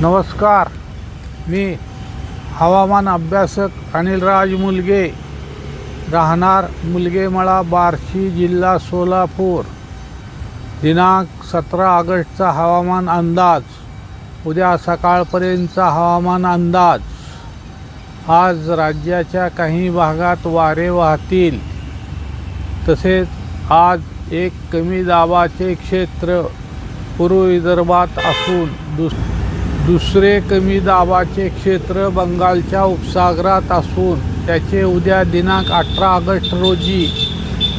नमस्कार. मी हवामान अभ्यासक अनिलराज मुलगे. राहणार मुलगेमळा बार्शी जिल्हा सोलापूर. दिनांक सतरा ऑगस्टचा हवामान अंदाज. उद्या सकाळपर्यंतचा हवामान अंदाज. आज राज्याच्या काही भागात वारे वाहतील. तसेच आज एक कमी दाबाचे क्षेत्र पूर्व विदर्भात असून दुस दुसरे कमी दाबाचे क्षेत्र बंगालच्या उपसागरात असून त्याचे उद्या दिनांक अठरा ऑगस्ट रोजी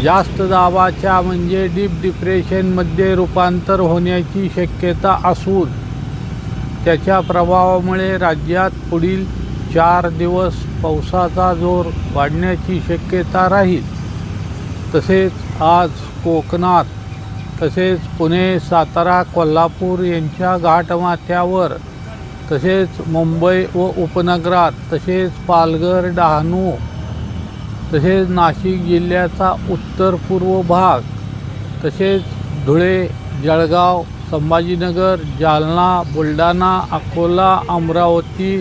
जास्त दाबाच्या म्हणजे डीप डिप्रेशनमध्ये रूपांतर होण्याची शक्यता असून त्याच्या प्रभावामुळे राज्यात पुढील चार दिवस पावसाचा जोर वाढण्याची शक्यता राहील. तसेच आज कोकणात तसेच पुणे सातारा कोल्हापूर यांच्या घाटमाथ्यावर तसेच मुंबई व उपनगरात तसेच पालघर डहाणू तसेच नाशिक जिल्ह्याचा उत्तर पूर्व भाग तसेच धुळे जळगाव संभाजीनगर जालना बुलढाणा अकोला अमरावती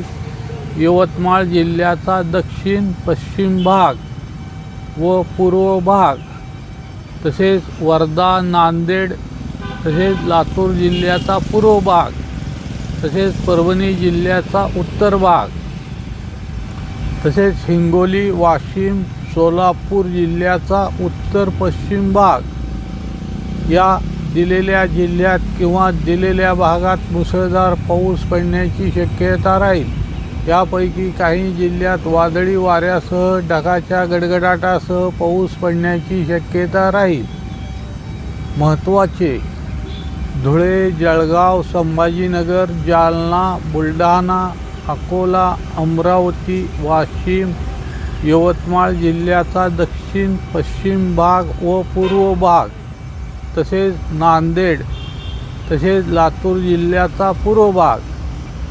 यवतमाळ जिल्ह्याचा दक्षिण पश्चिम भाग व पूर्व भाग तसेच वर्धा नांदेड तसेच लातूर जिल्ह्याचा पूर्व भाग. तसेच परभणी जिल्ह्याचा उत्तर भाग तसेच हिंगोली वाशिम सोलापूर जिल्ह्याचा उत्तर पश्चिम भाग या दिलेल्या जिल्ह्यात किंवा दिलेल्या भागात मुसळधार पाऊस पडण्याची शक्यता राहील. यापैकी काही जिल्ह्यात वादळी वाऱ्यासह ढगाच्या गडगडाटासह पाऊस पडण्याची शक्यता राहील. महत्त्वाचे धुळे जळगाव संभाजीनगर जालना बुलढाणा अकोला अमरावती वाशिम यवतमाळ जिल्ह्याचा दक्षिण पश्चिम भाग व पूर्व भाग तसेच नांदेड तसेच लातूर जिल्ह्याचा पूर्व भाग.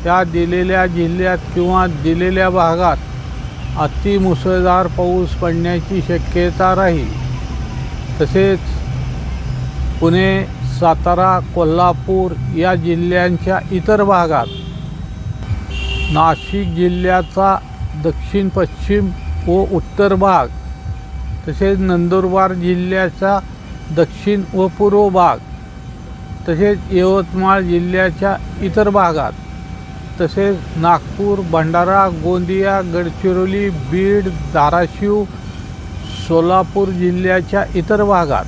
या दिलेल्या जिल्ह्यात किंवा दिलेल्या भागात अतिमुसळधार पाऊस पडण्याची शक्यता राहील. तसेच पुणे सातारा कोल्हापूर या जिल्ह्यांच्या इतर भागात. नाशिक जिल्ह्याचा दक्षिण पश्चिम व उत्तर भाग तसेच नंदुरबार जिल्ह्याचा दक्षिण व पूर्व भाग तसेच यवतमाळ जिल्ह्याच्या इतर भागात तसेच नागपूर भंडारा गोंदिया गडचिरोली बीड धाराशिव सोलापूर जिल्ह्याच्या इतर भागात.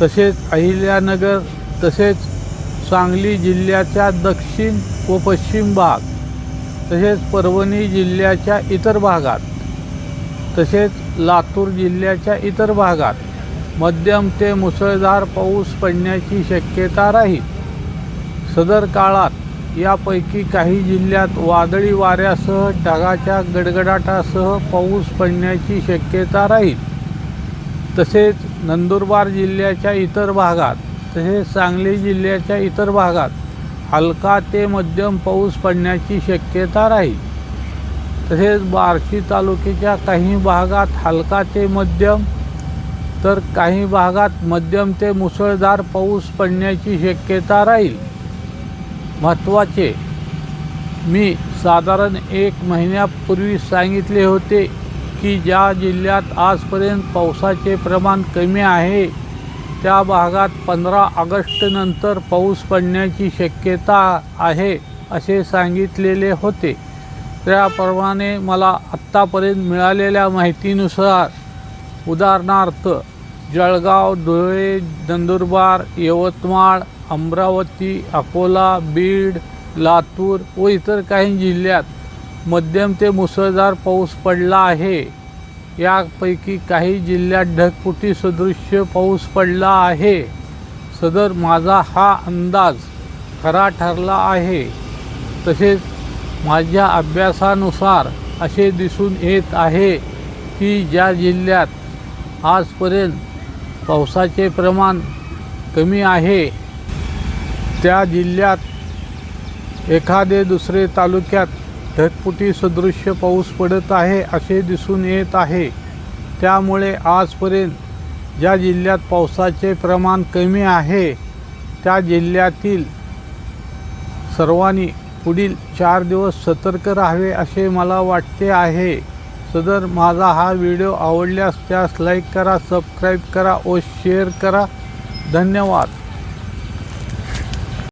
तसेच अहिल्यानगर तसेच सांगली जिल्ह्याच्या दक्षिण व पश्चिम भाग तसेच परभणी जिल्ह्याच्या इतर भागात तसेच लातूर जिल्ह्याच्या इतर भागात मध्यम ते मुसळधार पाऊस पडण्याची शक्यता राहील. सदर काळात यापैकी काही जिल्ह्यात वादळी वाऱ्यासह ढगाच्या गडगडाटासह पाऊस पडण्याची शक्यता राहील. तसेच नंदुरबार जिल्ह्याच्या इतर भागात तसेच सांगली जिल्ह्याच्या इतर भागात हलका ते मध्यम पाऊस पडण्याची शक्यता राहील. तसेच बार्शी तालुक्याच्या काही भागात हलका ते मध्यम तर काही भागात मध्यम ते मुसळधार पाऊस पडण्याची शक्यता राहील. महत्त्वाचे मी साधारण एक महिन्यापूर्वी सांगितले होते की ज्या जिल्ह्यात आजपर्यंत पावसाचे प्रमाण कमी आहे त्या भागात पंधरा ऑगस्टनंतर पाऊस पडण्याची शक्यता आहे असे सांगितलेले होते. त्याप्रमाणे मला आत्तापर्यंत मिळालेल्या माहितीनुसार उदाहरणार्थ जळगाव धुळे नंदुरबार यवतमाळ अमरावती अकोला बीड लातूर व इतर काही जिल्ह्यात मध्यम ते मुसळधार पाऊस पडला आहे. यापैकी काही जिल्ह्यात ढगफुटी सदृश्य पाऊस पडला आहे. सदर माझा हा अंदाज खरा ठरला आहे. तसेच माझ्या अभ्यासानुसार असे दिसून येत आहे की ज्या जिल्ह्यात आजपर्यंत पावसाचे प्रमाण कमी आहे त्या जिल्ह्यात एखादे दुसरे तालुक्यात ढगफुटी सदृश्य पाऊस पडत आहे असे दिसून येत आहे. त्यामुळे आजपर्यंत ज्या जिल्ह्यात पावसाचे प्रमाण कमी आहे त्या जिल्ह्यातील सर्वांनी पुढील चार दिवस सतर्क राहावे असे मला वाटते आहे. सदर माझा हा व्हिडिओ आवडल्यास त्यास लाईक करा सबस्क्राईब करा व शेअर करा. धन्यवाद.